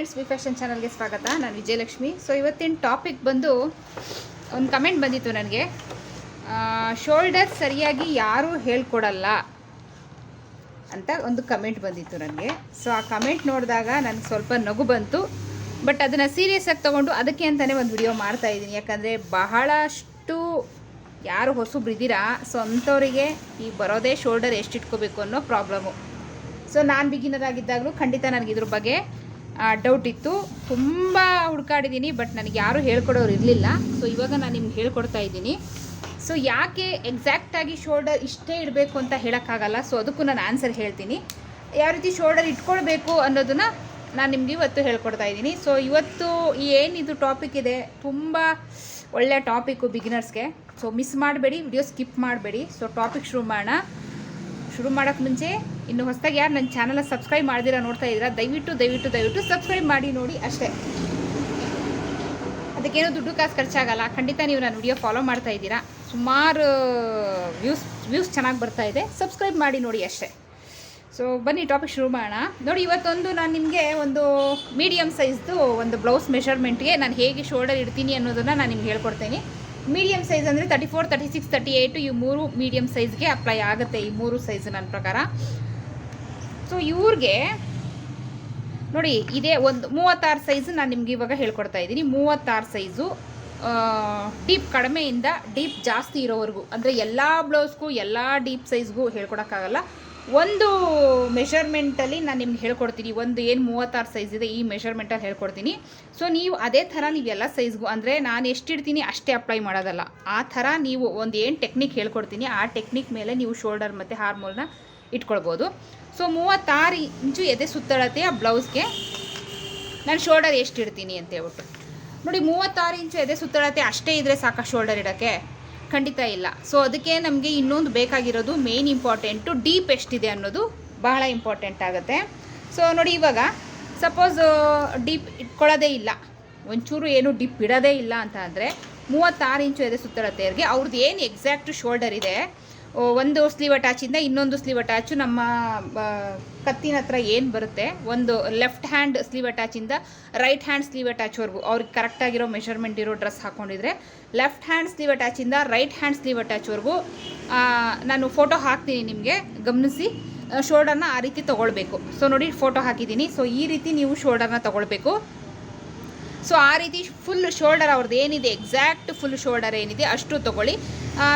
Friends V fashion ಚಾನಲ್ಗೆ ಸ್ವಾಗತ. ನಾನು ವಿಜಯಲಕ್ಷ್ಮಿ. ಸೊ ಇವತ್ತಿನ ಟಾಪಿಕ್ ಬಂದು ಒಂದು ಕಮೆಂಟ್ ಬಂದಿತ್ತು ನನಗೆ. ಶೋಲ್ಡರ್ ಸರಿಯಾಗಿ ಯಾರೂ ಹೇಳ್ಕೊಡಲ್ಲ ಅಂತ ಒಂದು ಕಮೆಂಟ್ ಬಂದಿತ್ತು ನನಗೆ. ಸೊ ಆ ಕಮೆಂಟ್ ನೋಡಿದಾಗ ನನಗೆ ಸ್ವಲ್ಪ ನಗು ಬಂತು. ಬಟ್ ಅದನ್ನು ಸೀರಿಯಸ್ ಆಗಿ ತೊಗೊಂಡು ಅದಕ್ಕೆ ಅಂತಲೇ ಒಂದು ವಿಡಿಯೋ ಮಾಡ್ತಾ ಇದ್ದೀನಿ. ಯಾಕಂದರೆ ಬಹಳಷ್ಟು ಯಾರು ಹೊಸಬ್ರು ಇದ್ದೀರಾ ಸೊ ಅಂಥವರಿಗೆ ಈ ಬರೋದೇ ಶೋಲ್ಡರ್ ಎಷ್ಟು ಇಟ್ಕೋಬೇಕು ಅನ್ನೋ ಪ್ರಾಬ್ಲಮ್ಮು ಸೊ ನಾನು ಬಿಗಿನರ್ ಆಗಿದ್ದಾಗಲೂ ಖಂಡಿತ ನನಗೆ ಇದ್ರ ಬಗ್ಗೆ ಡೌಟ್ ಇತ್ತು. ತುಂಬ ಹುಡ್ಕಾಡಿದ್ದೀನಿ ಬಟ್ ನನಗೆ ಯಾರೂ ಹೇಳ್ಕೊಡೋರು ಇರಲಿಲ್ಲ. ಸೊ ಇವಾಗ ನಾನು ನಿಮ್ಗೆ ಹೇಳ್ಕೊಡ್ತಾ ಇದ್ದೀನಿ. ಸೊ ಯಾಕೆ ಎಕ್ಸಾಕ್ಟಾಗಿ ಶೋಲ್ಡರ್ ಇಷ್ಟೇ ಇಡಬೇಕು ಅಂತ ಹೇಳೋಕ್ಕಾಗಲ್ಲ? ಸೊ ಅದಕ್ಕೂ ನಾನು ಆನ್ಸರ್ ಹೇಳ್ತೀನಿ. ಯಾವ ರೀತಿ ಶೋಲ್ಡರ್ ಇಟ್ಕೊಳ್ಬೇಕು ಅನ್ನೋದನ್ನು ನಾನು ನಿಮಗೆ ಇವತ್ತು ಹೇಳ್ಕೊಡ್ತಾ ಇದ್ದೀನಿ. ಸೊ ಇವತ್ತು ಏನಿದು ಟಾಪಿಕ್ ಇದೆ, ತುಂಬ ಒಳ್ಳೆಯ ಟಾಪಿಕ್ಕು ಬಿಗಿನರ್ಸ್ಗೆ ಸೊ ಮಿಸ್ ಮಾಡಬೇಡಿ ವಿಡಿಯೋ ಸ್ಕಿಪ್ ಮಾಡಬೇಡಿ. ಸೊ ಟಾಪಿಕ್ ಶುರು ಮಾಡೋಣ. ಶುರು ಮಾಡೋಕ್ಕೆ ಮುಂಚೆ ಇನ್ನು ಹೊಸದಾಗಿ ಯಾರು ನನ್ನ ಚಾನಲ್ನ ಸಬ್ಸ್ಕ್ರೈಬ್ ಮಾಡಿದಿರಾ ನೋಡ್ತಾ ಇದ್ದೀರಾ, ದಯವಿಟ್ಟು ದಯವಿಟ್ಟು ದಯವಿಟ್ಟು ಸಬ್ಸ್ಕ್ರೈಬ್ ಮಾಡಿ ನೋಡಿ ಅಷ್ಟೇ. ಅದಕ್ಕೇನೋ ದುಡ್ಡು ಕಾಸು ಖರ್ಚಾಗಲ್ಲ, ಖಂಡಿತ ನೀವು ನನ್ನ ವಿಡಿಯೋ ಫಾಲೋ ಮಾಡ್ತಾ ಇದ್ದೀರಾ. ಸುಮಾರು ವ್ಯೂಸ್ ವ್ಯೂಸ್ ಚೆನ್ನಾಗಿ ಬರ್ತಾ ಇದೆ ಸಬ್ಸ್ಕ್ರೈಬ್ ಮಾಡಿ ನೋಡಿ ಅಷ್ಟೇ. ಸೊ ಬನ್ನಿ ಟಾಪಿಕ್ ಶುರು ಮಾಡೋಣ. ನೋಡಿ, ಇವತ್ತೊಂದು ನಾನು ನಿಮಗೆ ಒಂದು ಮೀಡಿಯಮ್ ಸೈಜ್ದು ಒಂದು ಬ್ಲೌಸ್ ಮೆಷರ್ಮೆಂಟ್ಗೆ ನಾನು ಹೇಗೆ ಶೋಲ್ಡರ್ ಇಡ್ತೀನಿ ಅನ್ನೋದನ್ನು ನಾನು ನಿಮ್ಗೆ ಹೇಳ್ಕೊಡ್ತೀನಿ. ಮೀಡಿಯಮ್ ಸೈಜ್ ಅಂದರೆ thirty four thirty six thirty eight ಈ ಮೂರು ಮೀಡಿಯಮ್ ಸೈಜ್ಗೆ ಅಪ್ಲೈ ಆಗುತ್ತೆ ಈ ಮೂರು ಸೈಜ್ ನನ್ನ ಪ್ರಕಾರ. ಸೊ ಇವ್ರಿಗೆ ನೋಡಿ, ಇದೇ ಒಂದು ಮೂವತ್ತಾರು ಸೈಜು ನಾನು ನಿಮ್ಗೆ ಇವಾಗ ಹೇಳ್ಕೊಡ್ತಾ ಇದ್ದೀನಿ. ಮೂವತ್ತಾರು ಸೈಜು ಡೀಪ್ ಕಡಿಮೆಯಿಂದ ಡೀಪ್ ಜಾಸ್ತಿ ಇರೋವರೆಗೂ, ಅಂದರೆ ಎಲ್ಲ ಬ್ಲೌಸ್ಗೂ ಎಲ್ಲ ಡೀಪ್ ಸೈಜ್ಗೂ ಹೇಳ್ಕೊಡೋಕ್ಕಾಗಲ್ಲ. ಒಂದು ಮೆಷರ್ಮೆಂಟಲ್ಲಿ ನಾನು ನಿಮ್ಗೆ ಹೇಳ್ಕೊಡ್ತೀನಿ. ಒಂದು ಏನು ಮೂವತ್ತಾರು ಸೈಜ್ ಇದೆ ಈ ಮೆಷರ್ಮೆಂಟಲ್ಲಿ ಹೇಳ್ಕೊಡ್ತೀನಿ. ಸೊ ನೀವು ಅದೇ ಥರ ನೀವು ಎಲ್ಲ ಸೈಜ್ಗೂ ಅಂದರೆ ನಾನು ಎಷ್ಟಿಡ್ತೀನಿ ಅಷ್ಟೇ ಅಪ್ಲೈ ಮಾಡೋದಲ್ಲ. ಆ ಥರ ನೀವು ಒಂದು ಏನು ಟೆಕ್ನಿಕ್ ಹೇಳ್ಕೊಡ್ತೀನಿ, ಆ ಟೆಕ್ನಿಕ್ ಮೇಲೆ ನೀವು ಶೋಲ್ಡರ್ ಮತ್ತು ಹಾರ್ಮೋಲ್ನ ಇಟ್ಕೊಳ್ಬೋದು. ಸೊ ಮೂವತ್ತಾರು ಇಂಚು ಎದೆ ಸುತ್ತಳತೆಯ ಬ್ಲೌಸ್ಗೆ ನಾನು ಶೋಲ್ಡರ್ ಎಷ್ಟು ಇಡ್ತೀನಿ ಅಂತ ಹೇಳ್ಬಿಟ್ಟು. ನೋಡಿ, ಮೂವತ್ತಾರು ಇಂಚು ಎದೆ ಸುತ್ತಳತೆ ಅಷ್ಟೇ ಇದ್ದರೆ ಸಾಕ ಶೋಲ್ಡರ್ ಇಡೋಕ್ಕೆ ಖಂಡಿತ ಇಲ್ಲ. ಸೊ ಅದಕ್ಕೆ ನಮಗೆ ಇನ್ನೊಂದು ಬೇಕಾಗಿರೋದು ಮೇನ್ ಇಂಪಾರ್ಟೆಂಟು ಡೀಪ್ ಎಷ್ಟಿದೆ ಅನ್ನೋದು ಬಹಳ ಇಂಪಾರ್ಟೆಂಟ್ ಆಗುತ್ತೆ. ಸೊ ನೋಡಿ, ಇವಾಗ ಸಪೋಸ್ ಡೀಪ್ ಇಟ್ಕೊಳ್ಳೋದೇ ಇಲ್ಲ. ಒಂಚೂರು ಏನು ಡಿಪ್ ಇಡೋದೇ ಇಲ್ಲ ಅಂತ ಅಂದರೆ ಮೂವತ್ತಾರು ಇಂಚು ಎದೆ ಸುತ್ತಳತೆಯವ್ರಿಗೆ ಅವ್ರದ್ದು ಏನು ಎಕ್ಸಾಕ್ಟ್ ಶೋಲ್ಡರ್ ಇದೆ ಒಂದು ಸ್ಲೀವ್ ಅಟ್ಯಾಚಿಂದ ಇನ್ನೊಂದು ಸ್ಲೀವ್ ಅಟ್ಯಾಚು ನಮ್ಮ ಕತ್ತಿನ ಹತ್ರ ಏನು ಬರುತ್ತೆ? ಒಂದು ಲೆಫ್ಟ್ ಹ್ಯಾಂಡ್ ಸ್ಲೀವ್ ಅಟ್ಯಾಚಿಂದ ರೈಟ್ ಹ್ಯಾಂಡ್ ಸ್ಲೀವ್ ಅಟ್ಯಾಚ್ವರೆಗೂ ಅವ್ರಿಗೆ ಕರೆಕ್ಟಾಗಿರೋ ಮೆಷರ್ಮೆಂಟ್ ಇರೋ ಡ್ರೆಸ್ ಹಾಕ್ಕೊಂಡಿದ್ರೆ ಲೆಫ್ಟ್ ಹ್ಯಾಂಡ್ ಸ್ಲೀವ್ ಅಟ್ಯಾಚಿಂದ ರೈಟ್ ಹ್ಯಾಂಡ್ ಸ್ಲೀವ್ ಅಟ್ಯಾಚ್ವರೆಗೂ ನಾನು ಫೋಟೋ ಹಾಕ್ತೀನಿ ನಿಮಗೆ, ಗಮನಿಸಿ. ಶೋಲ್ಡರ್ನ ಆ ರೀತಿ ತೊಗೊಳ್ಬೇಕು. ಸೊ ನೋಡಿ ಫೋಟೋ ಹಾಕಿದ್ದೀನಿ. ಸೊ ಈ ರೀತಿ ನೀವು ಶೋಲ್ಡರ್ನ ತೊಗೊಳ್ಬೇಕು. ಸೊ ಆ ರೀತಿ ಫುಲ್ ಶೋಲ್ಡರ್ ಅವ್ರದ್ದು ಏನಿದೆ? ಎಕ್ಸಾಕ್ಟ್ ಫುಲ್ ಶೋಲ್ಡರ್ ಏನಿದೆ? ಅಷ್ಟು ತೊಗೊಳ್ಳಿ.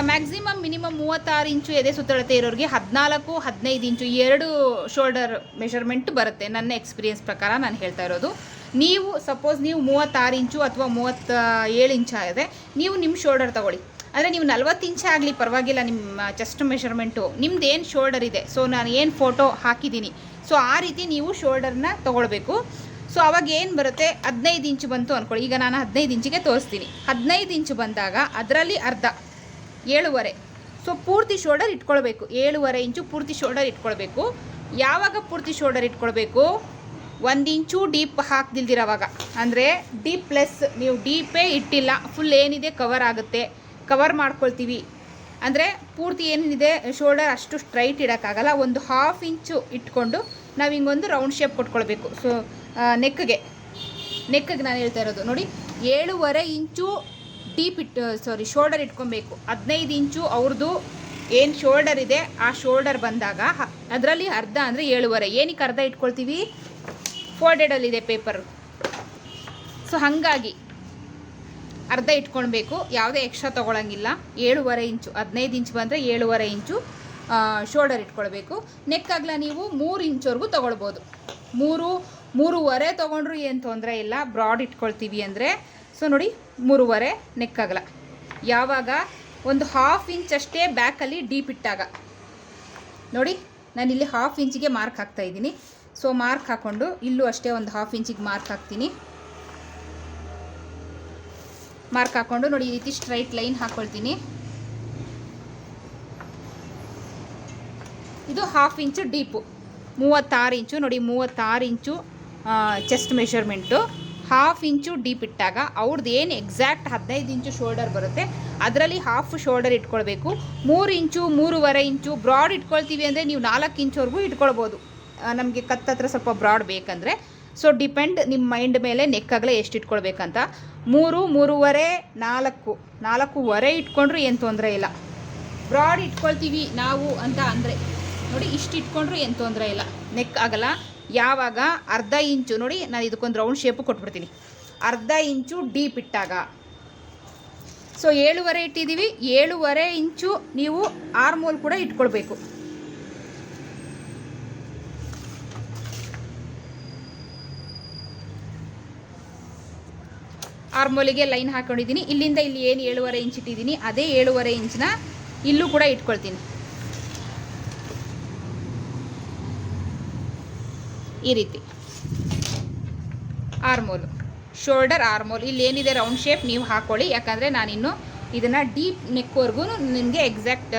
ಮ್ಯಾಕ್ಸಿಮಮ್ ಮಿನಿಮಮ್ ಮೂವತ್ತಾರು ಇಂಚು ಎದೆ ಸುತ್ತಳತೆ ಇರೋರಿಗೆ ಹದಿನಾಲ್ಕು, ಹದಿನೈದು ಇಂಚು ಎರಡು ಶೋಲ್ಡರ್ ಮೆಷರ್ಮೆಂಟ್ ಬರುತ್ತೆ. ನನ್ನ ಎಕ್ಸ್ಪೀರಿಯೆನ್ಸ್ ಪ್ರಕಾರ ನಾನು ಹೇಳ್ತಾ ಇರೋದು. ನೀವು ಸಪೋಸ್ ನೀವು ಮೂವತ್ತಾರು ಇಂಚು ಅಥವಾ ಮೂವತ್ತ ಏಳು ಇಂಚ ಆಗಿದೆ, ನೀವು ನಿಮ್ಮ ಶೋಲ್ಡರ್ ತಗೊಳ್ಳಿ. ಅಂದರೆ ನೀವು ನಲ್ವತ್ತು ಇಂಚೇ ಆಗಲಿ ಪರವಾಗಿಲ್ಲ ನಿಮ್ಮ ಚೆಸ್ಟ್ ಮೆಷರ್ಮೆಂಟು ನಿಮ್ದು ಏನು ಶೋಲ್ಡರ್ ಇದೆ? ಸೊ ನಾನು ಏನು ಫೋಟೋ ಹಾಕಿದ್ದೀನಿ? ಸೊ ಆ ರೀತಿ ನೀವು ಶೋಲ್ಡರ್ನ ತೊಗೊಳ್ಬೇಕು. ಸೊ ಅವಾಗ ಏನು ಬರುತ್ತೆ? ಹದಿನೈದು ಇಂಚು ಬಂತು ಅಂದ್ಕೊಳ್ಳಿ ಈಗ ನಾನು ಹದಿನೈದು ಇಂಚಿಗೆ ತೋರಿಸ್ತೀನಿ. ಹದಿನೈದು ಇಂಚು ಬಂದಾಗ ಅದರಲ್ಲಿ ಅರ್ಧ. ಏಳುವರೆ. ಸೊ ಪೂರ್ತಿ ಶೋಲ್ಡರ್ ಇಟ್ಕೊಳ್ಬೇಕು. ಏಳುವರೆ ಇಂಚು ಪೂರ್ತಿ ಶೋಲ್ಡರ್ ಇಟ್ಕೊಳ್ಬೇಕು. ಯಾವಾಗ ಪೂರ್ತಿ ಶೋಲ್ಡರ್ ಇಟ್ಕೊಳ್ಬೇಕು? ಒಂದು ಇಂಚು ಡೀಪ್ ಹಾಕ್ದಿಲ್ದಿರೋವಾಗ ಅಂದರೆ ಡೀಪ್ ಪ್ಲಸ್ ನೀವು ಡೀಪೇ ಇಟ್ಟಿಲ್ಲ. ಫುಲ್ ಏನಿದೆ ಕವರ್ ಆಗುತ್ತೆ. ಕವರ್ ಮಾಡ್ಕೊಳ್ತೀವಿ. ಅಂದರೆ ಪೂರ್ತಿ ಏನಿದೆ ಶೋಲ್ಡರ್ ಅಷ್ಟು ಸ್ಟ್ರೈಟ್ ಇಡೋಕ್ಕಾಗಲ್ಲ. ಒಂದು ಹಾಫ್ ಇಂಚು ಇಟ್ಕೊಂಡು ನಾವು ಹಿಂಗೊಂದು ರೌಂಡ್ ಶೇಪ್ ಕೊಟ್ಕೊಳ್ಬೇಕು. ಸೊ ನೆಕ್ಗೆ ನೆಕ್ಗೆ ನಾನು ಹೇಳ್ತಾ ಇರೋದು. ನೋಡಿ, ಏಳುವರೆ ಇಂಚು ಡೀಪ್ ಇಟ್ಟು ಸಾರಿ ಶೋಲ್ಡರ್ ಇಟ್ಕೊಬೇಕು. ಹದಿನೈದು ಇಂಚು ಅವ್ರದ್ದು ಏನು ಶೋಲ್ಡರ್ ಇದೆ, ಆ ಶೋಲ್ಡರ್ ಬಂದಾಗ ಅದರಲ್ಲಿ ಅರ್ಧ ಅಂದರೆ ಏಳುವರೆ. ಏನಕ್ಕೆ ಅರ್ಧ ಇಟ್ಕೊಳ್ತೀವಿ? ಫೋಲ್ಡೆಡಲ್ಲಿದೆ ಪೇಪರ್ ಸೊ ಹಾಗಾಗಿ ಅರ್ಧ ಇಟ್ಕೊಳ್ಬೇಕು. ಯಾವುದೇ ಎಕ್ಸ್ಟ್ರಾ ತೊಗೊಳಂಗಿಲ್ಲ. ಏಳುವರೆ ಇಂಚು, ಹದಿನೈದು ಇಂಚು ಬಂದರೆ ಏಳುವರೆ ಇಂಚು ಶೋಲ್ಡರ್ ಇಟ್ಕೊಳ್ಬೇಕು. ನೆಕ್ ಅಗಲ ನೀವು ಮೂರು ಇಂಚವರೆಗೂ ತೊಗೊಳ್ಬೋದು. ಮೂರು, ಮೂರುವರೆ ತೊಗೊಂಡ್ರು ಏನು ತೊಂದರೆ ಇಲ್ಲ. ಬ್ರಾಡ್ ಇಟ್ಕೊಳ್ತೀವಿ ಅಂದರೆ ಸೊ ನೋಡಿ, ಮೂರುವರೆ ನೆಕ್ ಆಗಲ್ಲ ಯಾವಾಗ? ಒಂದು ಹಾಫ್ ಇಂಚ್ ಅಷ್ಟೇ ಬ್ಯಾಕಲ್ಲಿ ಡೀಪ್ ಇಟ್ಟಾಗ. ನೋಡಿ ನಾನು ಇಲ್ಲಿ ಹಾಫ್ ಇಂಚಿಗೆ ಮಾರ್ಕ್ ಹಾಕ್ತಾ ಇದ್ದೀನಿ. ಸೊ ಮಾರ್ಕ್ ಹಾಕ್ಕೊಂಡು ಇಲ್ಲೂ ಅಷ್ಟೇ ಒಂದು ಹಾಫ್ ಇಂಚಿಗೆ ಮಾರ್ಕ್ ಹಾಕ್ತೀನಿ. ಮಾರ್ಕ್ ಹಾಕ್ಕೊಂಡು ನೋಡಿ, ಈ ರೀತಿ ಸ್ಟ್ರೈಟ್ ಲೈನ್ ಹಾಕ್ಕೊಳ್ತೀನಿ ಇದು ಹಾಫ್ ಇಂಚು ಡೀಪು ಮೂವತ್ತಾರು ಇಂಚು ನೋಡಿ, ಮೂವತ್ತಾರು inch chest measurement half inch deep ಇಟ್ಟಾಗ ಅವ್ರದ್ದು ಏನು ಎಕ್ಸಾಕ್ಟ್ ಹದಿನೈದು ಇಂಚು ಶೋಲ್ಡರ್ ಬರುತ್ತೆ. ಅದರಲ್ಲಿ ಹಾಫ್ ಶೋಲ್ಡರ್ ಇಟ್ಕೊಳ್ಬೇಕು. ಮೂರು ಇಂಚು ಮೂರುವರೆ ಇಂಚು ಬ್ರಾಡ್ ಇಟ್ಕೊಳ್ತೀವಿ ಅಂದರೆ ನೀವು ನಾಲ್ಕು ಇಂಚುವರೆಗೂ ಇಟ್ಕೊಳ್ಬೋದು. ನಮಗೆ ಕತ್ತತ್ರ ಸ್ವಲ್ಪ ಬ್ರಾಡ್ ಬೇಕಂದರೆ. ಸೊ ಡಿಪೆಂಡ್ ನಿಮ್ಮ ಮೈಂಡ್ ಮೇಲೆ ನೆಕ್ಕಾಗಲೇ ಎಷ್ಟು ಇಟ್ಕೊಳ್ಬೇಕಂತ. ಮೂರು, ಮೂರುವರೆ, ನಾಲ್ಕು. ನಾಲ್ಕೂವರೆ ಇಟ್ಕೊಂಡ್ರೂ ಏನು ತೊಂದರೆ ಇಲ್ಲ. ಬ್ರಾಡ್ ಇಟ್ಕೊಳ್ತೀವಿ ನಾವು ಅಂತ ಅಂದರೆ. ನೋಡಿ, ಇಷ್ಟು ಇಟ್ಕೊಂಡ್ರೂ ಏನು ತೊಂದರೆ ಇಲ್ಲ. ನೆಕ್ ಆಗಲ್ಲ. ಯಾವಾಗ ಅರ್ಧ ಇಂಚು ನೋಡಿ ನಾನು ಇದಕ್ಕೊಂದು ರೌಂಡ್ ಶೇಪ್ ಕೊಟ್ಬಿಡ್ತೀನಿ. ಅರ್ಧ ಇಂಚು ಡೀಪ್ ಇಟ್ಟಾಗ. ಸೊ ಏಳುವರೆ ಇಟ್ಟಿದ್ದೀವಿ. ಏಳುವರೆ ಇಂಚು ನೀವು ಆರ್ಮೋಲ್ ಕೂಡ ಇಟ್ಕೊಳ್ಬೇಕು. ಆರ್ಮೋಲಿಗೆ ಲೈನ್ ಹಾಕೊಂಡಿದ್ದೀನಿ. ಇಲ್ಲಿಂದ ಇಲ್ಲಿ ಏನು ಏಳುವರೆ ಇಂಚ್ ಇಟ್ಟಿದ್ದೀನಿ, ಅದೇ ಏಳುವರೆ ಇಂಚನ್ನ ಇಲ್ಲೂ ಕೂಡ ಇಟ್ಕೊಳ್ತೀನಿ. ಈ ರೀತಿ. ಆರ್ಮೋಲ್ ಶೋಲ್ಡರ್ ಆರ್ಮೋಲ್ ಇಲ್ಲಿ ಏನಿದೆ? ರೌಂಡ್ ಶೇಪ್ ನೀವು ಹಾಕೊಳ್ಳಿ. ಯಾಕಂದರೆ ನಾನಿನ್ನು ಇದನ್ನು ಡೀಪ್ ನೆಕ್ವರೆಗೂ ನಿಮಗೆ ಎಕ್ಸಾಕ್ಟ್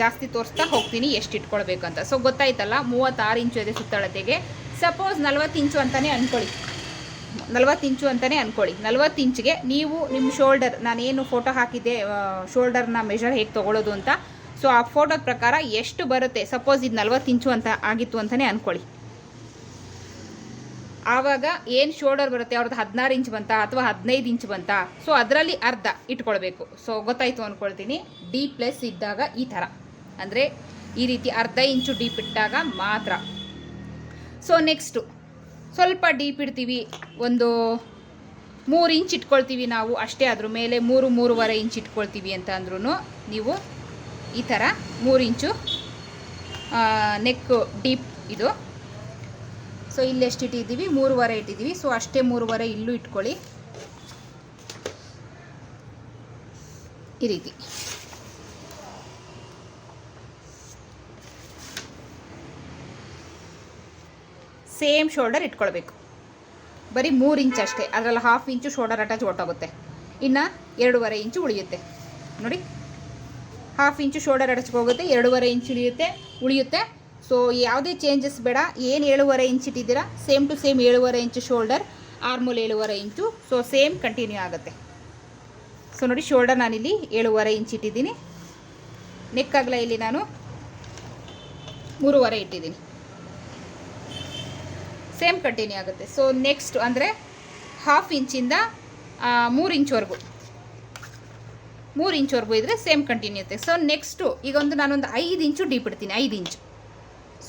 ಜಾಸ್ತಿ ತೋರಿಸ್ತಾ ಹೋಗ್ತೀನಿ ಎಷ್ಟು ಇಟ್ಕೊಳ್ಬೇಕು ಅಂತ ಸೊ ಗೊತ್ತಾಯ್ತಲ್ಲ? ಮೂವತ್ತಾರು ಇಂಚು ಇದೆ ಸುತ್ತಳತೆಗೆ. ಸಪೋಸ್ ನಲ್ವತ್ತು ಇಂಚು ಅಂತಲೇ ಅಂದ್ಕೊಳ್ಳಿ ನಲ್ವತ್ತು ಇಂಚು ಅಂತಲೇ ಅಂದ್ಕೊಳ್ಳಿ ನಲ್ವತ್ತು ಇಂಚ್ಗೆ ನೀವು ನಿಮ್ಮ ಶೋಲ್ಡರ್ ನಾನೇನು ಫೋಟೋ ಹಾಕಿದ್ದೆ ಶೋಲ್ಡರ್ನ ಮೆಷರ್ ಹೇಗೆ ತೊಗೊಳ್ಳೋದು ಅಂತ. ಸೊ ಆ ಫೋಟೋದ ಪ್ರಕಾರ ಎಷ್ಟು ಬರುತ್ತೆ? ಸಪೋಸ್ ಇದು ನಲ್ವತ್ತು ಇಂಚು ಅಂತ ಆಗಿತ್ತು ಅಂತಲೇ ಅಂದ್ಕೊಳ್ಳಿ ಆವಾಗ ಏನು ಶೋಲ್ಡರ್ ಬರುತ್ತೆ? ಅವ್ರದ್ದು ಹದಿನಾರು ಇಂಚ್ ಬಂತ ಅಥವಾ ಹದಿನೈದು ಇಂಚ್ ಬಂತ? ಸೊ ಅದರಲ್ಲಿ ಅರ್ಧ ಇಟ್ಕೊಳ್ಬೇಕು. ಸೊ ಗೊತ್ತಾಯ್ತು ಅಂದ್ಕೊಳ್ತೀನಿ ಡಿ ಪ್ಲಸ್ ಇದ್ದಾಗ ಈ ಥರ. ಅಂದರೆ ಈ ರೀತಿ ಅರ್ಧ ಇಂಚು ಡೀಪ್ ಇಟ್ಟಾಗ ಮಾತ್ರ. ಸೊ ನೆಕ್ಸ್ಟು ಸ್ವಲ್ಪ ಡೀಪ್ ಇಡ್ತೀವಿ. ಒಂದು ಮೂರು ಇಂಚ್ ಇಟ್ಕೊಳ್ತೀವಿ ನಾವು. ಅಷ್ಟೇ ಅದ್ರ ಮೇಲೆ ಮೂರು, ಮೂರುವರೆ ಇಂಚ್ ಇಟ್ಕೊಳ್ತೀವಿ ಅಂತ ಅಂದ್ರೂ ನೀವು ಈ ಥರ ಮೂರು ಇಂಚು ನೆಕ್ ಡೀಪ್ ಇದು ಸೊ ಇಲ್ಲಿ ಎಷ್ಟು ಇಟ್ಟಿದ್ದೀವಿ? ಮೂರುವರೆ ಇಟ್ಟಿದ್ದೀವಿ. ಸೊ ಅಷ್ಟೇ ಮೂರುವರೆ ಇಲ್ಲೂ ಇಟ್ಕೊಳ್ಳಿ. ಈ ರೀತಿ. ಸೇಮ್ ಶೋಲ್ಡರ್ ಇಟ್ಕೊಳ್ಬೇಕು. ಬರೀ ಮೂರು ಇಂಚ್ ಅಷ್ಟೇ. ಅದರಲ್ಲಿ ಹಾಫ್ ಇಂಚು ಶೋಲ್ಡರ್ ಅಟ್ಯಾಚ್ ಹೊಟ್ಟೋಗುತ್ತೆ ಇನ್ನು ಎರಡೂವರೆ ಇಂಚು ಉಳಿಯುತ್ತೆ. ನೋಡಿ. ಹಾಫ್ ಇಂಚು ಶೋಲ್ಡರ್ ಅಟ್ಯಾಚ್ಗೆ ಹೋಗುತ್ತೆ, ಎರಡೂವರೆ ಇಂಚು ಉಳಿಯುತ್ತೆ ಉಳಿಯುತ್ತೆ. ಸೊ ಯಾವುದೇ ಚೇಂಜಸ್ ಬೇಡ. ಏನು ಏಳುವರೆ ಇಂಚ್ ಇಟ್ಟಿದ್ದೀರಾ? ಸೇಮ್ ಟು ಸೇಮ್ ಏಳುವರೆ ಇಂಚು ಶೋಲ್ಡರ್ ಆರ್ಮೂಲ್ ಏಳುವರೆ ಇಂಚು ಸೊ ಸೇಮ್ ಕಂಟಿನ್ಯೂ ಆಗುತ್ತೆ. ಸೊ ನೋಡಿ ಶೋಲ್ಡರ್ ನಾನಿಲ್ಲಿ ಏಳುವರೆ ಇಂಚ್ ಇಟ್ಟಿದ್ದೀನಿ. ನೆಕ್ ಆಗಲ ಇಲ್ಲಿ ನಾನು ಮೂರುವರೆ ಇಟ್ಟಿದ್ದೀನಿ. ಸೇಮ್ ಕಂಟಿನ್ಯೂ ಆಗುತ್ತೆ. ಸೊ ನೆಕ್ಸ್ಟ್ ಅಂದರೆ ಹಾಫ್ ಇಂಚಿಂದ ಮೂರು ಇಂಚ್ವರೆಗೂ ಮೂರು ಇಂಚ್ವರೆಗೂ ಇದ್ದರೆ ಸೇಮ್ ಕಂಟಿನ್ಯೂ ಇರುತ್ತೆ. ಸೊ ನೆಕ್ಸ್ಟು ಈಗ ಒಂದು ನಾನೊಂದು ಐದು ಇಂಚು ಡೀಪ್ ಇಡ್ತೀನಿ. ಐದು ಇಂಚು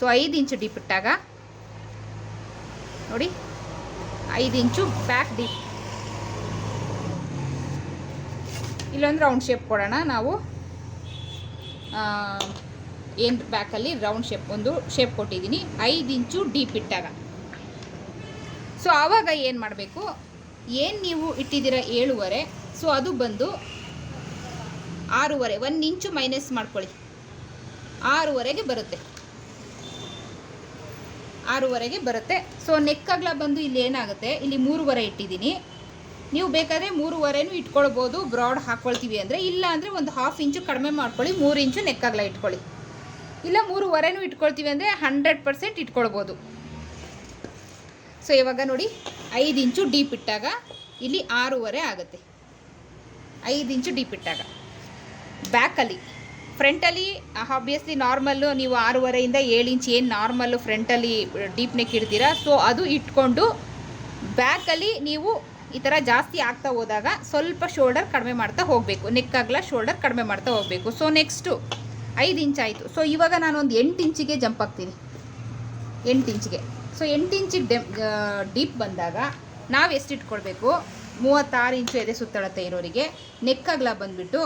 ಸೊ ಐದು ಇಂಚು ಡೀಪ್ ಇಟ್ಟಾಗ, ನೋಡಿ, ಐದು ಇಂಚು ಬ್ಯಾಕ್ ಡೀಪ್ ಇಲ್ಲೊಂದು ರೌಂಡ್ ಶೇಪ್ ಕೊಡೋಣ. ನಾವು ಏನು ಬ್ಯಾಕಲ್ಲಿ ರೌಂಡ್ ಶೇಪ್ ಒಂದು ಶೇಪ್ ಕೊಟ್ಟಿದ್ದೀನಿ. ಐದು ಇಂಚು ಡೀಪ್ ಇಟ್ಟಾಗ. ಸೊ ಆವಾಗ ಏನು ಮಾಡಬೇಕು? ಏನು ನೀವು ಇಟ್ಟಿದ್ದೀರ ಏಳುವರೆ? ಸೊ ಅದು ಬಂದು ಆರೂವರೆ. ಒಂದು ಇಂಚು ಮೈನಸ್ ಮಾಡ್ಕೊಳ್ಳಿ. ಆರೂವರೆಗೆ ಬರುತ್ತೆ. ಆರೂವರೆಗೆ ಬರುತ್ತೆ. ಸೊ ನೆಕ್ ಬಂದು ಇಲ್ಲಿ ಏನಾಗುತ್ತೆ? ಇಲ್ಲಿ ಮೂರುವರೆ ಇಟ್ಟಿದ್ದೀನಿ. ನೀವು ಬೇಕಾದರೆ ಮೂರುವರೆನೂ ಇಟ್ಕೊಳ್ಬೋದು. ಬ್ರಾಡ್ ಹಾಕ್ಕೊಳ್ತೀವಿ ಅಂದರೆ ಇಲ್ಲ ಅಂದರೆ ಒಂದು ಹಾಫ್ ಇಂಚು ಕಡಿಮೆ ಮಾಡ್ಕೊಳ್ಳಿ. ಮೂರು ಇಂಚು ನೆಕ್ ಇಟ್ಕೊಳ್ಳಿ. ಇಲ್ಲ ಮೂರುವರೆನೂ ಇಟ್ಕೊಳ್ತೀವಿ ಅಂದರೆ ಹಂಡ್ರೆಡ್ ಪರ್ಸೆಂಟ್ ಇಟ್ಕೊಳ್ಬೋದು. ಸೊ ಇವಾಗ ನೋಡಿ, ಐದು ಇಂಚು ಡೀಪ್ ಇಟ್ಟಾಗ ಇಲ್ಲಿ ಆರೂವರೆ ಆಗುತ್ತೆ. ಐದು ಇಂಚು ಡೀಪ್ ಇಟ್ಟಾಗ. ಬ್ಯಾಕಲ್ಲಿ ಫ್ರಂಟಲ್ಲಿ ಆಬ್ವಿಯಸ್ಲಿ ನಾರ್ಮಲ್ಲು ನೀವು ಆರೂವರೆಯಿಂದ ಏಳು ಇಂಚ್ ಏನು ನಾರ್ಮಲ್ಲು ಫ್ರಂಟಲ್ಲಿ ಡೀಪ್ ನೆಕ್ ಇಡ್ತೀರಾ? ಸೊ ಅದು ಇಟ್ಕೊಂಡು ಬ್ಯಾಕಲ್ಲಿ ನೀವು ಈ ಥರ ಜಾಸ್ತಿ ಆಗ್ತಾ ಹೋದಾಗ ಸ್ವಲ್ಪ ಶೋಲ್ಡರ್ ಕಡಿಮೆ ಮಾಡ್ತಾ ಹೋಗಬೇಕು. ನೆಕ್ ಆಗಲ ಶೋಲ್ಡರ್ ಕಡಿಮೆ ಮಾಡ್ತಾ ಹೋಗಬೇಕು. ಸೊ ನೆಕ್ಸ್ಟು ಐದು ಇಂಚ್ ಆಯಿತು. ಸೊ ಇವಾಗ ನಾನೊಂದು ಎಂಟು ಇಂಚಿಗೆ ಜಂಪ್ ಆಗ್ತೀನಿ ಎಂಟು ಇಂಚಿಗೆ ಸೊ ಎಂಟು ಇಂಚಿಗೆ ಡೆಮ್ ಡೀಪ್ ಬಂದಾಗ ನಾವು ಎಷ್ಟು ಇಟ್ಕೊಳ್ಬೇಕು? ಮೂವತ್ತಾರು ಇಂಚು ಎದೆ ಸುತ್ತಳತೆ ಇರೋರಿಗೆ. ನೆಕ್ ಬಂದುಬಿಟ್ಟು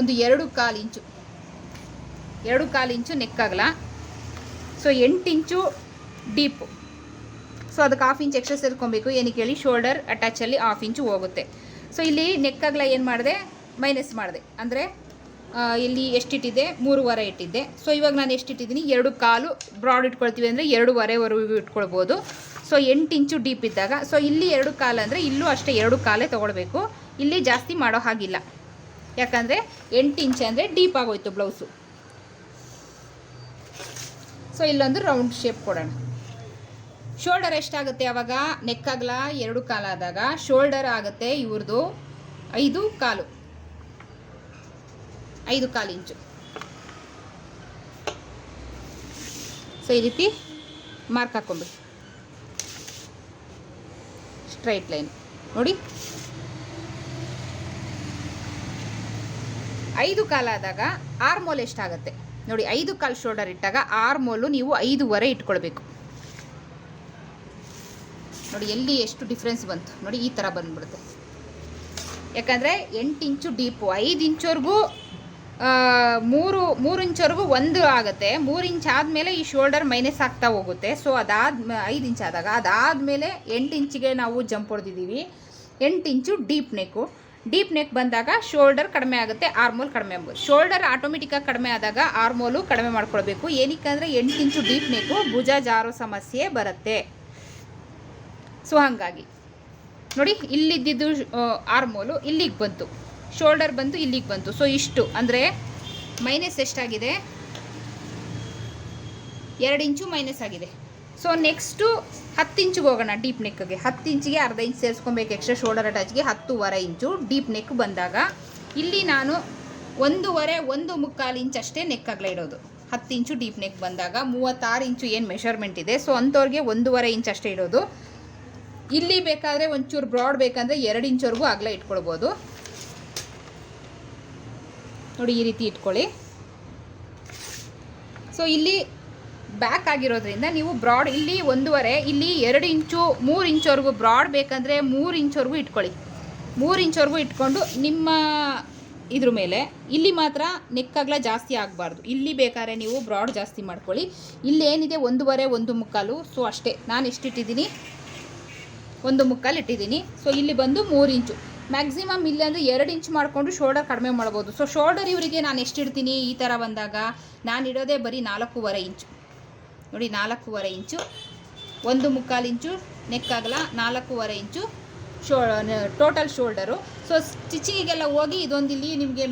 ಒಂದು ಎರಡು ಕಾಲು ಇಂಚು. ಎರಡು ಕಾಲು ಇಂಚು ನೆಕ್ ಅಗಲ ಸೊ ಎಂಟು ಇಂಚು ಡೀಪು ಸೊ ಅದಕ್ಕೆ ಹಾಫ್ ಇಂಚ್ ಎಕ್ಸ್ಟ್ರಾ ಸೇರ್ಕೊಬೇಕು ಏನಕ್ಕೆ ಹೇಳಿ? ಶೋಲ್ಡರ್ ಅಟ್ಯಾಚಲ್ಲಿ ಹಾಫ್ ಇಂಚು ಹೋಗುತ್ತೆ. ಸೊ ಇಲ್ಲಿ ನೆಕ್ಕಾಗಲ ಏನು ಮಾಡಿದೆ? ಮೈನಸ್ ಮಾಡಿದೆ. ಅಂದರೆ ಇಲ್ಲಿ ಎಷ್ಟಿಟ್ಟಿದ್ದೆ ಮೂರುವರೆ ಇಟ್ಟಿದ್ದೆ. ಸೊ ಇವಾಗ ನಾನು ಎಷ್ಟಿಟ್ಟಿದ್ದೀನಿ ಎರಡು ಕಾಲು ಬ್ರಾಡ್ ಇಟ್ಕೊಳ್ತೀವಿ ಅಂದರೆ ಎರಡೂವರೆವರೆಗೂ ಇಟ್ಕೊಳ್ಬೋದು. ಸೊ ಎಂಟು ಇಂಚು ಡೀಪ್ ಇದ್ದಾಗ. ಸೊ ಇಲ್ಲಿ ಎರಡು ಕಾಲು ಅಂದರೆ ಇಲ್ಲೂ ಅಷ್ಟೇ ಎರಡು ಕಾಲೇ ತೊಗೊಳ್ಬೇಕು. ಇಲ್ಲಿ ಜಾಸ್ತಿ ಮಾಡೋ ಹಾಗಿಲ್ಲ. ಯಾಕಂದರೆ ಎಂಟು ಇಂಚ್ ಅಂದರೆ ಡೀಪ್ ಆಗೋಯ್ತು ಬ್ಲೌಸು. ಸೊ ಇಲ್ಲೊಂದು ರೌಂಡ್ ಶೇಪ್ ಕೊಡೋಣ. ಶೋಲ್ಡರ್ ಎಷ್ಟಾಗುತ್ತೆ ಅವಾಗ? ನೆಕ್ ಅಗಲ ಎರಡು ಕಾಲಾದಾಗ ಶೋಲ್ಡರ್ ಆಗುತ್ತೆ ಇವ್ರದ್ದು ಐದು ಕಾಲು. ಐದು ಕಾಲು ಇಂಚು. ಸೊ ಈ ರೀತಿ ಮಾರ್ಕ್ ಹಾಕ್ಕೊಂಬಿಡಿ ಸ್ಟ್ರೈಟ್ ಲೈನ್ ನೋಡಿ. ಐದು ಕಾಲ ಆದಾಗ ಆರು ಮೋಲ್ ಎಷ್ಟಾಗುತ್ತೆ? ನೋಡಿ, ಐದು ಕಾಲು ಶೋಲ್ಡರ್ ಇಟ್ಟಾಗ ಆರು ಮೋಲು ನೀವು ಐದೂವರೆ ಇಟ್ಕೊಳ್ಬೇಕು. ನೋಡಿ, ಎಲ್ಲಿ ಎಷ್ಟು ಡಿಫ್ರೆನ್ಸ್ ಬಂತು? ನೋಡಿ, ಈ ಥರ ಬಂದ್ಬಿಡುತ್ತೆ. ಯಾಕಂದರೆ ಎಂಟು ಇಂಚು ಡೀಪು ಐದು ಇಂಚವರೆಗೂ ಮೂರು ಮೂರು ಇಂಚವರೆಗೂ ಒಂದು ಆಗುತ್ತೆ. ಮೂರು ಇಂಚ್ ಆದಮೇಲೆ ಈ ಶೋಲ್ಡರ್ ಮೈನಸ್ ಆಗ್ತಾ ಹೋಗುತ್ತೆ. ಸೊ ಅದಾದ ಐದು ಇಂಚ್ ಆದಾಗ, ಅದಾದಮೇಲೆ ಎಂಟು ಇಂಚಿಗೆ ನಾವು ಜಂಪ್ ಹೊಡೆದಿದ್ದೀವಿ. ಎಂಟು inch deep neck deep neck ಬಂದಾಗ ಶೋಲ್ಡರ್ ಕಡಿಮೆ ಆಗುತ್ತೆ ಆರ್ಮೋಲ್ ಕಡಿಮೆ ಆಗ್ಬೋದು. ಶೋಲ್ಡರ್ ಆಟೋಮೆಟಿಕ್ಕಾಗಿ ಕಡಿಮೆ ಆದಾಗ ಆರ್ಮೋಲು ಕಡಿಮೆ ಮಾಡ್ಕೊಳ್ಬೇಕು. ಏನಕ್ಕೆ ಅಂದರೆ ಎಂಟು ಇಂಚು ಡೀಪ್ ನೆಕ್ಕು ಭುಜ ಜಾರೋ ಸಮಸ್ಯೆ ಬರುತ್ತೆ. ಸೊ ಹಾಗಾಗಿ. ನೋಡಿ, ಇಲ್ಲಿದ್ದಿದ್ದು ಆರ್ಮೋಲು ಇಲ್ಲಿಗೆ ಬಂತು. ಶೋಲ್ಡರ್ ಬಂತು ಇಲ್ಲಿಗೆ ಬಂತು. ಸೊ ಇಷ್ಟು. ಅಂದರೆ ಮೈನಸ್ ಎಷ್ಟಾಗಿದೆ? ಎರಡು ಇಂಚು ಮೈನಸ್ ಆಗಿದೆ. ಸೊ ನೆಕ್ಸ್ಟು ಹತ್ತು ಇಂಚಿಗೆ ಹೋಗೋಣ ಡೀಪ್ ನೆಕ್ಗೆ ಹತ್ತು ಇಂಚಿಗೆ ಅರ್ಧ ಇಂಚ್ ಸೇರಿಸ್ಕೊಬೇಕು ಎಕ್ಸ್ಟ್ರಾ ಶೋಲ್ಡರ್ ಅಟ್ಯಾಚ್ಗೆ ಹತ್ತುವರೆ ಇಂಚು ಡೀಪ್ ನೆಕ್ ಬಂದಾಗ. ಇಲ್ಲಿ ನಾನು ಒಂದೂವರೆ, ಒಂದು ಮುಕ್ಕಾಲು ಇಂಚ್ ಅಷ್ಟೇ ನೆಕ್ ಅಗಲ ಇಡೋದು. ಹತ್ತು ಇಂಚು ಡೀಪ್ ನೆಕ್ ಬಂದಾಗ ಮೂವತ್ತಾರು ಇಂಚು ಏನು ಮೆಷರ್ಮೆಂಟ್ ಇದೆ. ಸೊ ಅಂಥವ್ರಿಗೆ ಒಂದೂವರೆ ಇಂಚ್ ಅಷ್ಟೇ ಇಡೋದು. ಇಲ್ಲಿ ಬೇಕಾದರೆ ಒಂಚೂರು ಬ್ರಾಡ್ ಬೇಕಂದರೆ ಎರಡು ಇಂಚ್ವರೆಗೂ ಅಗಲ ಇಟ್ಕೊಳ್ಬೋದು. ನೋಡಿ ಈ ರೀತಿ ಇಟ್ಕೊಳ್ಳಿ. ಸೊ ಇಲ್ಲಿ ಬ್ಯಾಕ್ ಆಗಿರೋದ್ರಿಂದ ನೀವು ಬ್ರಾಡ್ ಇಲ್ಲಿ ಒಂದೂವರೆ, ಇಲ್ಲಿ ಎರಡು ಇಂಚು, ಮೂರು ಇಂಚವರೆಗೂ ಬ್ರಾಡ್ ಬೇಕಂದರೆ ಮೂರು ಇಂಚವರೆಗೂ ಇಟ್ಕೊಳ್ಳಿ. ಮೂರು ಇಂಚವರೆಗೂ ಇಟ್ಕೊಂಡು ನಿಮ್ಮ ಇದ್ರ ಮೇಲೆ, ಇಲ್ಲಿ ಮಾತ್ರ ನೆಕ್ಕಾಗ್ಲ ಜಾಸ್ತಿ ಆಗಬಾರ್ದು. ಇಲ್ಲಿ ಬೇಕಾದ್ರೆ ನೀವು ಬ್ರಾಡ್ ಜಾಸ್ತಿ ಮಾಡ್ಕೊಳ್ಳಿ. ಇಲ್ಲಿ ಏನಿದೆ? ಒಂದೂವರೆ, ಒಂದು ಮುಕ್ಕಾಲು. ಸೊ ಅಷ್ಟೇ. ನಾನು ಎಷ್ಟಿಟ್ಟಿದ್ದೀನಿ? ಒಂದು ಮುಕ್ಕಾಲು ಇಟ್ಟಿದ್ದೀನಿ. ಸೊ ಇಲ್ಲಿ ಬಂದು ಮೂರು ಇಂಚು. ಮ್ಯಾಕ್ಸಿಮಮ್ ಇಲ್ಲಿ ಅಂದರೆ ಎರಡು ಇಂಚ್ ಮಾಡಿಕೊಂಡು ಶೋಲ್ಡರ್ ಕಡಿಮೆ ಮಾಡ್ಬೋದು. ಸೊ ಶೋಲ್ಡರ್ ಇವರಿಗೆ ನಾನು ಎಷ್ಟಿಡ್ತೀನಿ? ಈ ಥರ ಬಂದಾಗ ನಾನು ಇಡೋದೇ ಬರೀ ನಾಲ್ಕೂವರೆ ಇಂಚು. ನೋಡಿ, ನಾಲ್ಕೂವರೆ ಇಂಚು, ಒಂದು ಮುಕ್ಕಾಲು ಇಂಚು ನೆಕ್ ಆಗಲ್ಲ ನಾಲ್ಕೂವರೆ inch so total shoulder so ಸ್ಟಿಚಿಂಗಿಗೆಲ್ಲ ಹೋಗಿ ಇದೊಂದು ಇಲ್ಲಿ ನಿಮಗೆ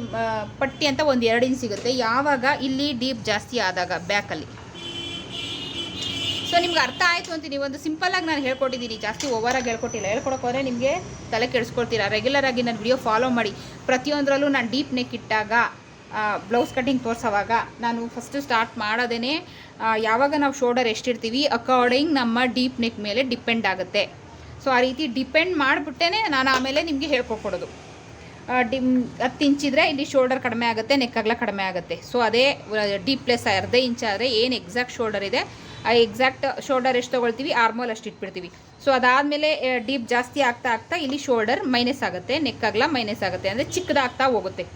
ಪಟ್ಟಿ ಅಂತ ಒಂದು ಎರಡು ಇಂಚ್ ಸಿಗುತ್ತೆ. ಯಾವಾಗ? ಇಲ್ಲಿ ಡೀಪ್ ಜಾಸ್ತಿ ಆದಾಗ, ಬ್ಯಾಕಲ್ಲಿ. ಸೊ ನಿಮ್ಗೆ ಅರ್ಥ ಆಯಿತು ಅಂತೀನಿ. ಒಂದು ಸಿಂಪಲ್ಲಾಗಿ ನಾನು ಹೇಳ್ಕೊಟ್ಟಿದ್ದೀನಿ ಜಾಸ್ತಿ ಓವರಾಗಿ ಹೇಳ್ಕೊಟ್ಟಿಲ್ಲ. ಹೇಳ್ಕೊಡಕ್ಕೆ ಹೋದರೆ ನಿಮಗೆ ತಲೆ ಕೆಡಿಸ್ಕೊಳ್ತೀರಾ? ರೆಗ್ಯುಲರ್ ಆಗಿ ನನ್ನ ವಿಡಿಯೋ ಫಾಲೋ ಮಾಡಿ. ಪ್ರತಿಯೊಂದರಲ್ಲೂ ನಾನು ಡೀಪ್ ನೆಕ್ ಇಟ್ಟಾಗ ಬ್ಲೌಸ್ ಕಟಿಂಗ್ ತೋರಿಸೋವಾಗ ನಾನು ಫಸ್ಟು ಸ್ಟಾರ್ಟ್ ಮಾಡೋದೇ ಯಾವಾಗ ನಾವು ಶೋಲ್ಡರ್ ಎಷ್ಟಿರ್ತೀವಿ ಅಕಾರ್ಡಿಂಗ್ ನಮ್ಮ ಡೀಪ್ ನೆಕ್ ಮೇಲೆ ಡಿಪೆಂಡ್ ಆಗುತ್ತೆ. ಸೊ ಆ ರೀತಿ ಡಿಪೆಂಡ್ ಮಾಡಿಬಿಟ್ಟೇ ನಾನು ಆಮೇಲೆ ನಿಮಗೆ ಹೇಳ್ಕೊಕೊಡೋದು. ಡಿ ಹತ್ತು ಇಂಚಿದ್ರೆ ಇಲ್ಲಿ ಶೋಲ್ಡರ್ ಕಡಿಮೆ ಆಗುತ್ತೆ ನೆಕ್ ಅಗಲ ಕಡಿಮೆ ಆಗುತ್ತೆ. ಸೊ ಅದೇ ಡೀಪ್ ಪ್ಲೇಸ್ ಅರ್ಧ ಇಂಚ್ ಆದರೆ ಏನು ಎಕ್ಸಾಕ್ಟ್ ಶೋಲ್ಡರ್ ಇದೆ, ಆ ಎಕ್ಸಾಕ್ಟ್ ಶೋಲ್ಡರ್ ಎಷ್ಟು ತೊಗೊಳ್ತೀವಿ ಆರ್ಮೋಲ್ ಅಷ್ಟು ಇಟ್ಬಿಡ್ತೀವಿ. ಸೊ ಅದಾದಮೇಲೆ ಡೀಪ್ ಜಾಸ್ತಿ ಆಗ್ತಾ ಆಗ್ತಾ ಇಲ್ಲಿ ಶೋಲ್ಡರ್ ಮೈನಸ್ ಆಗುತ್ತೆ ನೆಕ್ ಅಗಲ ಮೈನಸ್ ಆಗುತ್ತೆ. ಅಂದರೆ ಚಿಕ್ಕದಾಗ್ತಾ ಹೋಗುತ್ತೆ.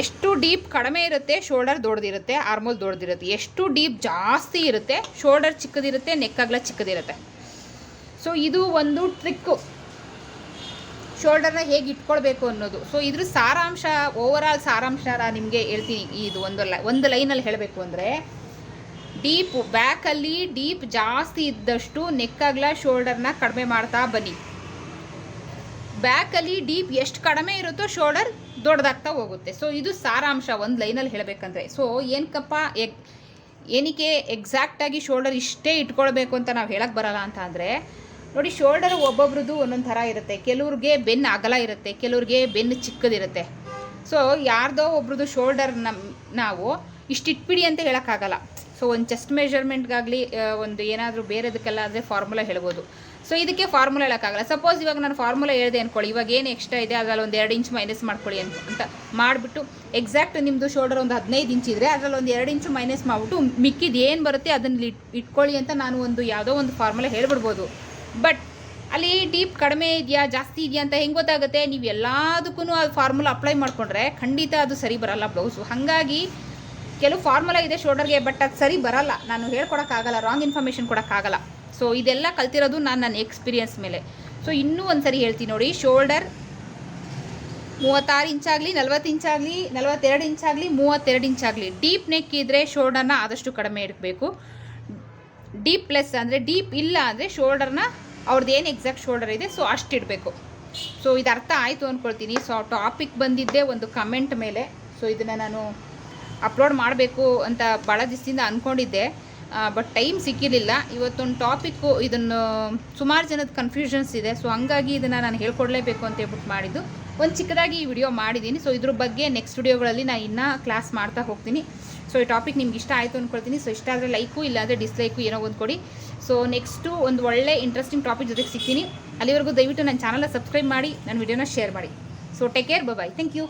ಎಷ್ಟು ಡೀಪ್ ಕಡಿಮೆ ಇರುತ್ತೆ, ಶೋಲ್ಡರ್ ದೊಡ್ಡದಿರುತ್ತೆ, ಆರ್ಮೋಲ್ ದೊಡ್ಡದಿರುತ್ತೆ. ಎಷ್ಟು ಡೀಪ್ ಜಾಸ್ತಿ ಇರುತ್ತೆ, ಶೋಲ್ಡರ್ ಚಿಕ್ಕದಿರುತ್ತೆ ನೆಕ್ ಅಗಲ ಚಿಕ್ಕದಿರುತ್ತೆ. ಸೊ ಇದು ಒಂದು ಟ್ರಿಕ್ಕು ಶೋಲ್ಡರ್ನ ಹೇಗೆ ಇಟ್ಕೊಳ್ಬೇಕು ಅನ್ನೋದು. ಸೊ ಇದ್ರ ಸಾರಾಂಶ ಓವರ್ ಆಲ್ ನಿಮಗೆ ಹೇಳ್ತೀನಿ. ಇದು ಒಂದು ಲೈ ಒಂದು ಲೈನಲ್ಲಿ ಹೇಳಬೇಕು ಅಂದರೆ, ಡೀಪ್ ಬ್ಯಾಕಲ್ಲಿ ಡೀಪ್ ಜಾಸ್ತಿ ಇದ್ದಷ್ಟು ನೆಕ್ಕಾಗ್ಲ ಶೋಲ್ಡರ್ನ ಕಡಿಮೆ ಮಾಡ್ತಾ ಬನ್ನಿ. ಬ್ಯಾಕಲ್ಲಿ ಡೀಪ್ ಎಷ್ಟು ಕಡಿಮೆ ಇರುತ್ತೋ ಶೋಲ್ಡರ್ ದೊಡ್ಡದಾಗ್ತಾ ಹೋಗುತ್ತೆ. ಸೊ ಇದು ಸಾರಾಂಶ ಒಂದು ಲೈನಲ್ಲಿ ಹೇಳಬೇಕಂದ್ರೆ. ಸೊ ಏನಕ್ಕಪ್ಪ ಎಗ್, ಏನಕ್ಕೆ ಎಕ್ಸಾಕ್ಟಾಗಿ ಶೋಲ್ಡರ್ ಇಷ್ಟೇ ಇಟ್ಕೊಳ್ಬೇಕು ಅಂತ ನಾವು ಹೇಳಕ್ಕೆ ಬರಲ್ಲ ಅಂತ ಅಂದರೆ ನೋಡಿ ಶೋಲ್ಡರ್ ಒಬ್ಬೊಬ್ರದ್ದು ಒಂದೊಂದು ಥರ ಇರುತ್ತೆ. ಕೆಲವ್ರಿಗೆ ಬೆನ್ನು ಅಗಲ ಇರುತ್ತೆ, ಕೆಲವ್ರಿಗೆ ಬೆನ್ನು ಚಿಕ್ಕದಿರುತ್ತೆ. ಸೊ ಯಾರ್ದೋ ಒಬ್ರದ್ದು ಶೋಲ್ಡರ್ ನಮ್ಮ ನಾವು ಇಷ್ಟಿಟ್ಬಿಡಿ ಅಂತ ಹೇಳೋಕ್ಕಾಗಲ್ಲ. ಸೊ ಒಂದು ಚೆಸ್ಟ್ ಮೆಷರ್ಮೆಂಟ್ಗಾಗಲಿ ಒಂದು ಏನಾದರೂ ಬೇರೆದಕ್ಕೆಲ್ಲ ಆದರೆ ಫಾರ್ಮುಲಾ ಹೇಳ್ಬೋದು. ಸೊ ಇದಕ್ಕೆ ಫಾರ್ಮುಲಾ ಹೇಳೋಕ್ಕಾಗಲ್ಲ. ಸಪೋಸ್ ಇವಾಗ ನಾನು ಫಾರ್ಮುಲಾ ಹೇಳಿದೆ ಅಂದ್ಕೊಳ್ಳಿ ಇವಾಗ ಏನು ಎಕ್ಸ್ಟ್ರಾ ಇದೆ? ಅದರಲ್ಲಿ ಒಂದು ಎರಡು ಇಂಚ್ ಮೈನಸ್ ಮಾಡ್ಕೊಳ್ಳಿ ಅಂತ ಅಂತ ಮಾಡಿಬಿಟ್ಟು ಎಕ್ಸಾಕ್ಟ್ ನಿಮ್ಮದು ಶೋಲ್ಡರ್ ಒಂದು ಹದಿನೈದು ಇಂಚ್ ಇದ್ದರೆ ಅದರಲ್ಲಿ ಒಂದು ಎರಡು ಇಂಚು ಮೈನಸ್ ಮಾಡಿಬಿಟ್ಟು ಮಿಕ್ಕಿದ್ದು ಏನು ಬರುತ್ತೆ ಅದನ್ನು ಇಟ್ ಇಟ್ಕೊಳ್ಳಿ ಅಂತ ನಾನು ಒಂದು ಯಾವುದೋ ಒಂದು ಫಾರ್ಮುಲಾ ಹೇಳ್ಬಿಡ್ಬೋದು. ಬಟ್ ಅಲ್ಲಿ ಡೀಪ್ ಕಡಿಮೆ ಇದೆಯಾ? ಜಾಸ್ತಿ ಇದೆಯಾ ಅಂತ ಹೆಂಗೆ ಗೊತ್ತಾಗುತ್ತೆ? ನೀವು ಎಲ್ಲದಕ್ಕೂ ಆ ಫಾರ್ಮುಲಾ ಅಪ್ಲೈ ಮಾಡಿಕೊಂಡ್ರೆ ಖಂಡಿತ ಅದು ಸರಿ ಬರಲ್ಲ ಬ್ಲೌಸು ಹಾಗಾಗಿ ಕೆಲವು ಫಾರ್ಮುಲಾ ಇದೆ ಶೋಲ್ಡರ್ಗೆ ಬಟ್ ಅದು ಸರಿ ಬರಲ್ಲ. ನಾನು ಹೇಳ್ಕೊಡೋಕ್ಕಾಗಲ್ಲ ರಾಂಗ್ ಇನ್ಫಾರ್ಮೇಷನ್ ಕೊಡೋಕ್ಕಾಗಲ್ಲ. ಸೊ ಇದೆಲ್ಲ ಕಲ್ತಿರೋದು ನಾನು ನನ್ನ ಎಕ್ಸ್ಪೀರಿಯನ್ಸ್ ಮೇಲೆ. ಸೊ ಇನ್ನೂ ಒಂದು ಸರಿ ಹೇಳ್ತೀನಿ ನೋಡಿ ಶೋಲ್ಡರ್ ಮೂವತ್ತಾರು ಇಂಚಾಗಲಿ ನಲ್ವತ್ತು ಇಂಚಾಗಲಿ ನಲ್ವತ್ತೆರಡು ಇಂಚಾಗಲಿ ಮೂವತ್ತೆರಡು ಇಂಚಾಗಲಿ ಡೀಪ್ ನೆಕ್ ಇದ್ದರೆ ಶೋಲ್ಡರ್ನ ಆದಷ್ಟು ಕಡಿಮೆ ಇಡಬೇಕು. ಡೀಪ್ ಪ್ಲಸ್ ಅಂದರೆ ಡೀಪ್ ಇಲ್ಲ ಅಂದರೆ ಶೋಲ್ಡರ್ನ ಅವ್ರದ್ದು ಏನು ಎಕ್ಸಾಕ್ಟ್ ಶೋಲ್ಡರ್ ಇದೆ ಸೊ ಅಷ್ಟು ಇಡಬೇಕು. ಸೊ ಇದು ಅರ್ಥ ಆಯಿತು ಅಂದ್ಕೊಳ್ತೀನಿ ಸೊ ಟಾಪಿಕ್ ಬಂದಿದ್ದೇ ಒಂದು ಕಮೆಂಟ್ ಮೇಲೆ. ಸೊ ಇದನ್ನು ನಾನು ಅಪ್ಲೋಡ್ ಮಾಡಬೇಕು ಅಂತ ಭಾಳ ದಿವಸದಿಂದ ಅಂದ್ಕೊಂಡಿದ್ದೆ ಬಟ್ ಟೈಮ್ ಸಿಕ್ಕಿರಲಿಲ್ಲ. ಇವತ್ತೊಂದು ಟಾಪಿಕ್ಕು ಇದನ್ನು ಸುಮಾರು ಜನದ ಕನ್ಫ್ಯೂಷನ್ಸ್ ಇದೆ. ಸೊ ಹಂಗಾಗಿ ಇದನ್ನು ನಾನು ಹೇಳ್ಕೊಡ್ಲೇಬೇಕು ಅಂತ ಹೇಳ್ಬಿಟ್ಟು ಮಾಡಿದ್ದು. ಒಂದು ಚಿಕ್ಕದಾಗಿ ಈ ವಿಡಿಯೋ ಮಾಡಿದ್ದೀನಿ ಸೊ ಇದ್ರ ಬಗ್ಗೆ ನೆಕ್ಸ್ಟ್ ವಿಡಿಯೋಗಳಲ್ಲಿ ನಾನು ಇನ್ನೂ ಕ್ಲಾಸ್ ಮಾಡ್ತಾ ಹೋಗ್ತೀನಿ. ಸೊ ಈ ಟಾಪಿಕ್ ನಿಮ್ಗೆ ಇಷ್ಟ ಆಯಿತು ಅಂದ್ಕೊಳ್ತೀನಿ ಸೊ ಇಷ್ಟ ಆದರೆ ಲೈಕು ಇಲ್ಲಾಂದರೆ ಡಿಸ್ಲೈಕು ಏನೋ ಒಂದು ಕೊಡಿ. ಸೊ ನೆಕ್ಸ್ಟು ಒಂದು ಒಳ್ಳೆ ಇಂಟ್ರೆಸ್ಟಿಂಗ್ ಟಾಪಿಕ್ ಜೊತೆಗೆ ಸಿಗ್ತೀನಿ. ಅಲ್ಲಿವರೆಗೂ ದಯವಿಟ್ಟು ನನ್ನ ಚಾನಲ್ನ ಸಬ್ಸ್ಕ್ರೈಬ್ ಮಾಡಿ ನನ್ನ ವಿಡಿಯೋನ ಶೇರ್ ಮಾಡಿ. So take care bye thank you